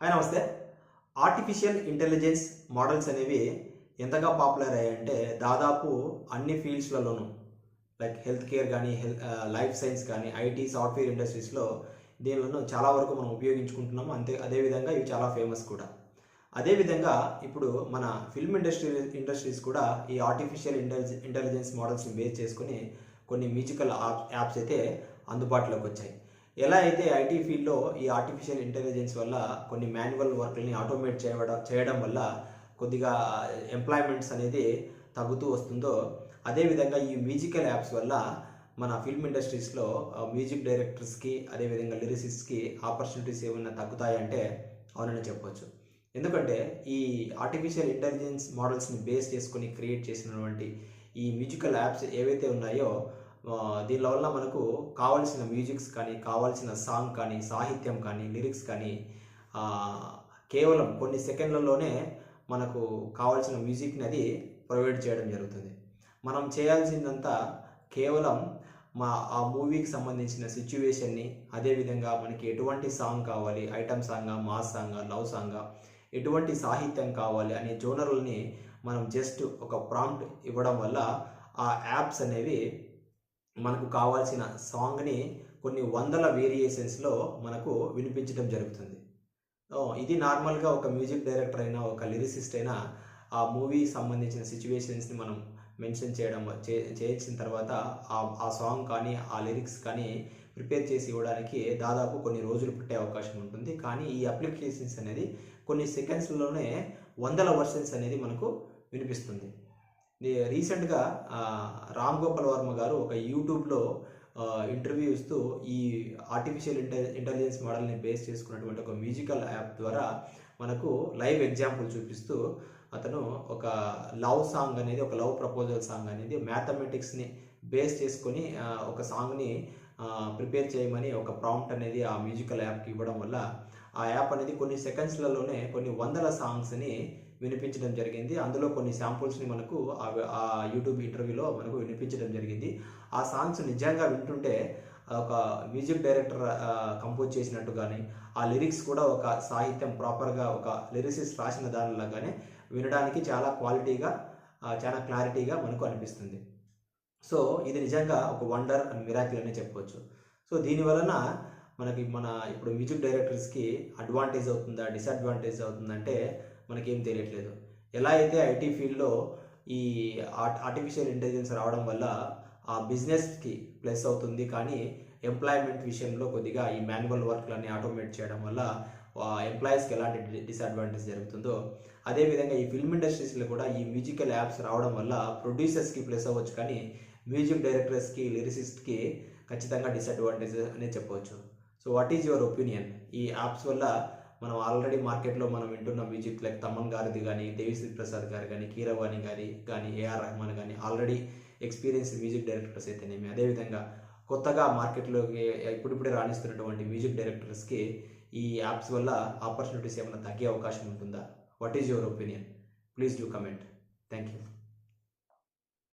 Hi నమస్తే. Artificial intelligence models అనేవి ఎంతగా పాపులర్ అయ్యాయంటే దాదాపు అన్ని ఫీల్డ్స్లలోనూ లైక్ హెల్త్ కేర్ కానీ హెల్త్ లైఫ్ సైన్స్ కానీ ఐటీ సాఫ్ట్వేర్ ఇండస్ట్రీస్లో దీనిలను చాలా వరకు మనం ఉపయోగించుకుంటున్నాము. అంతే అదేవిధంగా ఇవి చాలా ఫేమస్ కూడా. అదేవిధంగా ఇప్పుడు మన ఫిల్మ్ ఇండస్ట్రీ ఇండస్ట్రీస్ కూడా ఈ ఆర్టిఫిషియల్ ఇంటెలిజెన్స్ ఇంటెలిజెన్స్ మోడల్స్ని బేస్ చేసుకుని కొన్ని మ్యూజికల్ యాప్స్ అయితే అందుబాటులోకి వచ్చాయి. ఎలా అయితే ఐటీ ఫీల్డ్లో ఈ ఆర్టిఫిషియల్ ఇంటెలిజెన్స్ వల్ల కొన్ని మాన్యువల్ వర్క్లని ఆటోమేట్ చేయడం చేయడం వల్ల కొద్దిగా uh, ఎంప్లాయ్మెంట్స్ అనేది తగ్గుతూ వస్తుందో అదేవిధంగా ఈ మ్యూజికల్ యాప్స్ వల్ల మన ఫిల్మ్ ఇండస్ట్రీస్లో మ్యూజిక్ డైరెక్టర్స్కి అదేవిధంగా లిరిసిస్ట్కి ఆపర్చునిటీస్ ఏమైనా తగ్గుతాయంటే అవునని చెప్పొచ్చు. ఎందుకంటే ఈ ఆర్టిఫిషియల్ ఇంటెలిజెన్స్ మోడల్స్ని బేస్ చేసుకొని క్రియేట్ చేసినటువంటి ఈ మ్యూజికల్ యాప్స్ ఏవైతే ఉన్నాయో దీనిలో వల్ల మనకు కావాల్సిన మ్యూజిక్స్ కానీ కావాల్సిన సాంగ్ కానీ సాహిత్యం కానీ లిరిక్స్ కానీ కేవలం కొన్ని సెకండ్లలోనే మనకు కావాల్సిన మ్యూజిక్ని అది ప్రొవైడ్ చేయడం జరుగుతుంది. మనం చేయాల్సిందంతా కేవలం మా ఆ మూవీకి సంబంధించిన సిచ్యువేషన్ని అదేవిధంగా మనకి ఎటువంటి సాంగ్ కావాలి ఐటమ్ సాంగా మాస్ సాంగా లవ్ సాంగా ఎటువంటి సాహిత్యం కావాలి అనే జోనర్లని మనం జస్ట్ ఒక ప్రాంప్ట్ ఇవ్వడం వల్ల ఆ యాప్స్ అనేవి మనకు కావాల్సిన సాంగ్ని కొన్ని వందల వేరియేషన్స్లో మనకు వినిపించడం జరుగుతుంది. ఇది నార్మల్గా ఒక మ్యూజిక్ డైరెక్టర్ అయినా ఒక లిరిసిస్ట్ అయినా ఆ మూవీ సంబంధించిన సిచ్యువేషన్స్ని మనం మెన్షన్ చేయడం చే చేయించిన తర్వాత ఆ ఆ సాంగ్ కానీ ఆ లిరిక్స్ కానీ ప్రిపేర్ చేసి ఇవ్వడానికి దాదాపు కొన్ని రోజులు పట్టే అవకాశం ఉంటుంది. కానీ ఈ అప్లికేషన్స్ అనేది కొన్ని సెకండ్స్లోనే వందల వర్షన్స్ అనేది మనకు వినిపిస్తుంది. రీసెంట్గా రామ్ గోపాల్ వర్మ గారు ఒక యూట్యూబ్లో ఇంటర్వ్యూ ఇస్తూ ఈ ఆర్టిఫిషియల్ ఇంటె ఇంటెలిజెన్స్ మోడల్ని బేస్ చేసుకున్నటువంటి ఒక మ్యూజికల్ యాప్ ద్వారా మనకు లైవ్ ఎగ్జాంపుల్ చూపిస్తూ అతను ఒక లవ్ సాంగ్ అనేది ఒక లవ్ ప్రపోజల్ సాంగ్ అనేది మ్యాథమెటిక్స్ని బేస్ చేసుకొని ఒక సాంగ్ని ప్రిపేర్ చేయమని ఒక ప్రాంప్ట్ అనేది ఆ మ్యూజికల్ యాప్కి ఇవ్వడం వల్ల ఆ యాప్ అనేది కొన్ని సెకండ్స్లలోనే కొన్ని వందల సాంగ్స్ని వినిపించడం జరిగింది. అందులో కొన్ని శాంపుల్స్ని మనకు ఆ యూట్యూబ్ ఇంటర్వ్యూలో మనకు వినిపించడం జరిగింది. ఆ సాంగ్స్ నిజంగా వింటుంటే ఒక మ్యూజిక్ డైరెక్టర్ కంపోజ్ చేసినట్టు కానీ ఆ లిరిక్స్ కూడా ఒక సాహిత్యం ప్రాపర్గా ఒక లిరిసిస్ రాసిన దానిలాగానే వినడానికి చాలా క్వాలిటీగా చాలా క్లారిటీగా మనకు అనిపిస్తుంది. సో ఇది నిజంగా ఒక వండర్ అండ్ మిరాకిల్ అనే చెప్పవచ్చు సో దీని వలన మనకి మన ఇప్పుడు మ్యూజిక్ డైరెక్టర్స్కి అడ్వాంటేజ్ అవుతుందా డిసడ్వాంటేజ్ అవుతుందంటే మనకేం తెలియట్లేదు. ఎలా అయితే ఐటీ ఫీల్డ్లో ఈ ఆర్ట్ ఆర్టిఫిషియల్ ఇంటెలిజెన్స్ రావడం వల్ల ఆ బిజినెస్కి ప్లస్ అవుతుంది కానీ ఎంప్లాయ్మెంట్ విషయంలో కొద్దిగా ఈ మాన్యువల్ వర్క్లన్నీ ఆటోమేట్ చేయడం వల్ల ఎంప్లాయీస్కి ఎలాంటి డిసడ్వాంటేజ్ జరుగుతుందో అదేవిధంగా ఈ ఫిల్మ్ ఇండస్ట్రీస్లో కూడా ఈ మ్యూజికల్ యాప్స్ రావడం వల్ల ప్రొడ్యూసర్స్కి ప్లస్ అవ్వచ్చు కానీ మ్యూజిక్ డైరెక్టర్స్కి లిరిసిస్ట్కి ఖచ్చితంగా డిసడ్వాంటేజ్ అనే చెప్పవచ్చు. So what is your opinion ఈ యాప్స్ వల్ల మనం ఆల్రెడీ మార్కెట్లో మనం వింటున్న మ్యూజిక్ లైక్ తమన్ గారిది కానీ దేవిశ్రీ ప్రసాద్ గారు కానీ కీరవాణి గారి కానీ ఏఆర్ రెహమాన్ కానీ ఆల్రెడీ ఎక్స్పీరియన్స్ మ్యూజిక్ డైరెక్టర్స్ అయితేనేమి. అదేవిధంగా కొత్తగా మార్కెట్లోకి ఇప్పుడిప్పుడే రాణిస్తున్నటువంటి మ్యూజిక్ డైరెక్టర్స్కి ఈ యాప్స్ వల్ల ఆపర్చునిటీస్ ఏమైనా తగ్గే అవకాశం ఉంటుందా? What is your opinion please do comment thank you